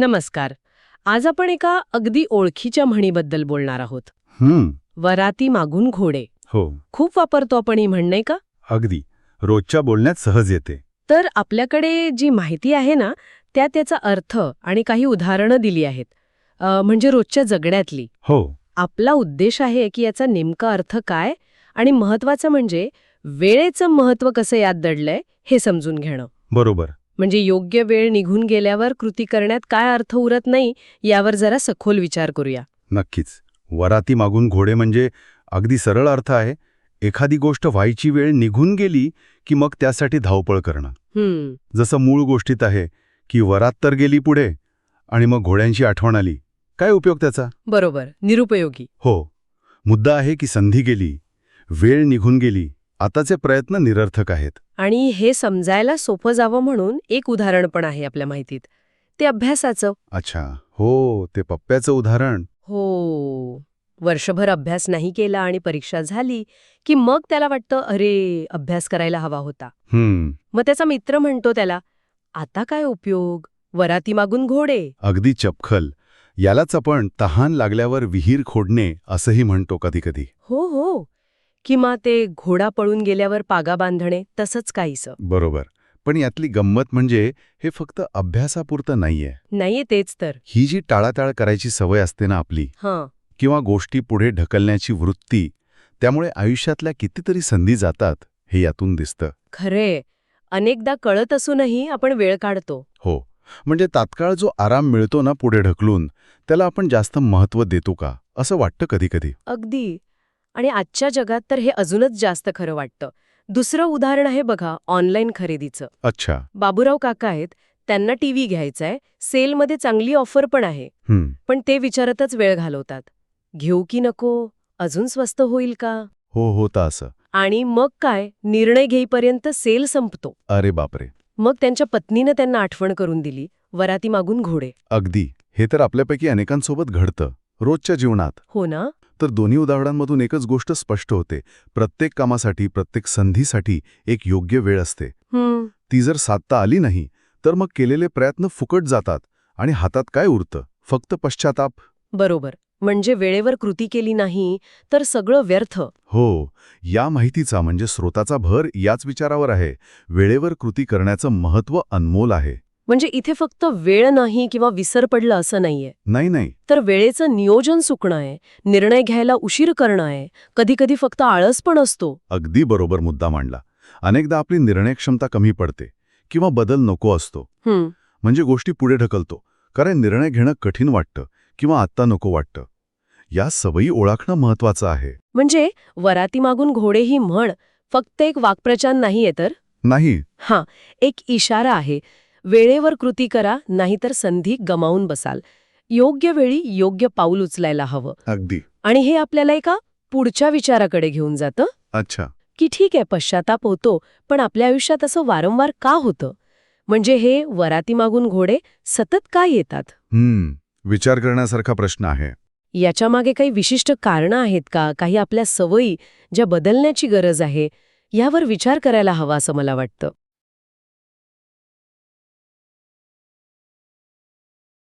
नमस्कार. आज आपण एका अगदी ओळखीच्या म्हणीबद्दल बोलणार आहोत. वराती मागून घोडे. हो. खूप वापरतो आपण ही म्हण नाही का? अगदी. रोजच्या बोलण्यात सहज येते. तर आपल्याकडे जी माहिती आहे ना त्या त्याचा अर्थ आणि काही उदाहरणं दिली आहेत. म्हणजे रोजच्या जगण्यातली. हो. आपला उद्देश आहे की याचा नेमका अर्थ काय आणि महत्वाचं म्हणजे वेळेचं महत्त्व कसं यात दडलंय हे समजून घेणं. बरोबर. म्हणजे योग्य वेळ निघून गेल्यावर कृती करण्यात काय अर्थ उरत नाही यावर जरा सखोल विचार करूया. नक्कीच. वराती मागून घोडे म्हणजे अगदी सरळ अर्थ आहे. एखादी गोष्ट व्हायची वेळ निघून गेली की मग त्यासाठी धावपळ करणं. जसं मूळ गोष्टीत आहे की वरात तर गेली पुढे आणि मग घोड्यांची आठवण आली. काय उपयोग त्याचा? बरोबर. निरुपयोगी. हो. मुद्दा आहे की संधी गेली वेळ निघून गेली आताचे प्रयत्न निरर्थक आहेत. आणि हे समजायला सोपं जावं म्हणून एक उदाहरण पण आहे आपल्या माहितीत. ते अभ्यासाचं. अच्छा. हो ते पप्प्याचं उदाहरण. हो. वर्षभर अभ्यास नाही केला आणि परीक्षा झाली की मग त्याला वाटतं अरे अभ्यास करायला हवा होता. मग त्याचा मित्र म्हणतो त्याला आता काय उपयोग? वराती मागून घोडे. अगदी चपखल. यालाच आपण तहान लागल्यावर विहीर खोडणे असंही म्हणतो कधीकधी. हो हो. किंवा ते घोडा पळून गेल्यावर पागा बांधणे तसंच काहीसं. बरोबर. पण यातली गंमत म्हणजे हे फक्त अभ्यासापुरतं नाहीये. नाहीये तेच तर. ही जी टाळाटाळ करायची सवय असते ना आपली हां. किंवा गोष्टी पुढे ढकलण्याची वृत्ती त्यामुळे आयुष्यातल्या कितीतरी संधी जातात हे यातून दिसतं. खरे. अनेकदा कळत असूनही आपण वेळ काढतो. हो. म्हणजे तात्काळ जो आराम मिळतो ना पुढे ढकलून त्याला आपण जास्त महत्त्व देतो का? असं वाटतं कधीकधी अगदी. आणि आजच्या जगात तर हे अजूनच जास्त खरं वाटतं. दुसरं उदाहरण आहे बघा ऑनलाईन खरेदीचं. अच्छा. बाबूराव काका आहेत त्यांना टीव्ही घ्यायचाय सेलमध्ये चांगली ऑफर पण आहे. पण ते विचारतच वेळ घालवतात. घेऊ की नको? अजून स्वस्त होईल का? हो होतं असं. आणि मग काय? निर्णय घेईपर्यंत सेल संपतो. अरे बापरे. मग त्यांच्या पत्नीनं त्यांना आठवण करून दिली वराती मागून घोडे. अगदी. हे तर आपल्यापैकी अनेकांसोबत घडतं. रोजच्या जीवनात. हो ना? तर दोन्ही उदाहरणांमधून एकच गोष्ट स्पष्ट होते. प्रत्येक कामासाठी प्रत्येक संधीसाठी एक योग्य वेळ असते. ती जर साधता आली नाही तर मग केलेले प्रयत्न फुकट जातात आणि हातात काय उरतं? फक्त पश्चाताप? बरोबर. म्हणजे वेळेवर कृती केली नाही तर सगळं व्यर्थ. हो. या माहितीचा म्हणजे स्रोताचा भर याच विचारावर आहे. वेळेवर कृती करण्याचं महत्त्व अनमोल आहे. म्हणजे इथे फक्त वेळ नाही किंवा विसर पडलं असं नाहीये. नाही नाही. तर वेळेचं नियोजन चुकणं आहे निर्णय घ्यायला उशीर करणं आहे कधीकधी फक्त आळस पण असतो. अगदी बरोबर मुद्दा मांडला. अनेकदा आपली निर्णयक्षमता कमी पडते किंवा बदल नको असतो. हम्म. म्हणजे गोष्टी पुढे ढकलतो कारण निर्णय घेणं कठीण वाटतं किंवा आत्ता नको वाटतं. या सवयी ओळखणं महत्वाचं आहे. म्हणजे वराती मागून घोडे ही म्हण फक्त एक वाक्प्रचान नाहीये तर? नाही. हां एक इशारा आहे. वेळेवर कृती करा नाहीतर संधी गमावून बसाल. योग्य वेळी योग्य पाऊल उचलायला हवं. अगदी. आणि हे आपल्याला एका पुढच्या विचाराकडे घेऊन जातं. अच्छा. की ठीक आहे पश्चाताप होतो पण आपल्या आयुष्यात असं वारंवार का होतं? म्हणजे हे वराती मागून घोडे सतत का येतात? हम्म विचार करण्यासारखा प्रश्न आहे. याच्यामागे काही विशिष्ट कारणं आहेत का? काही आपल्या सवयी ज्या बदलण्याची गरज आहे यावर विचार करायला हवा असं मला वाटतं.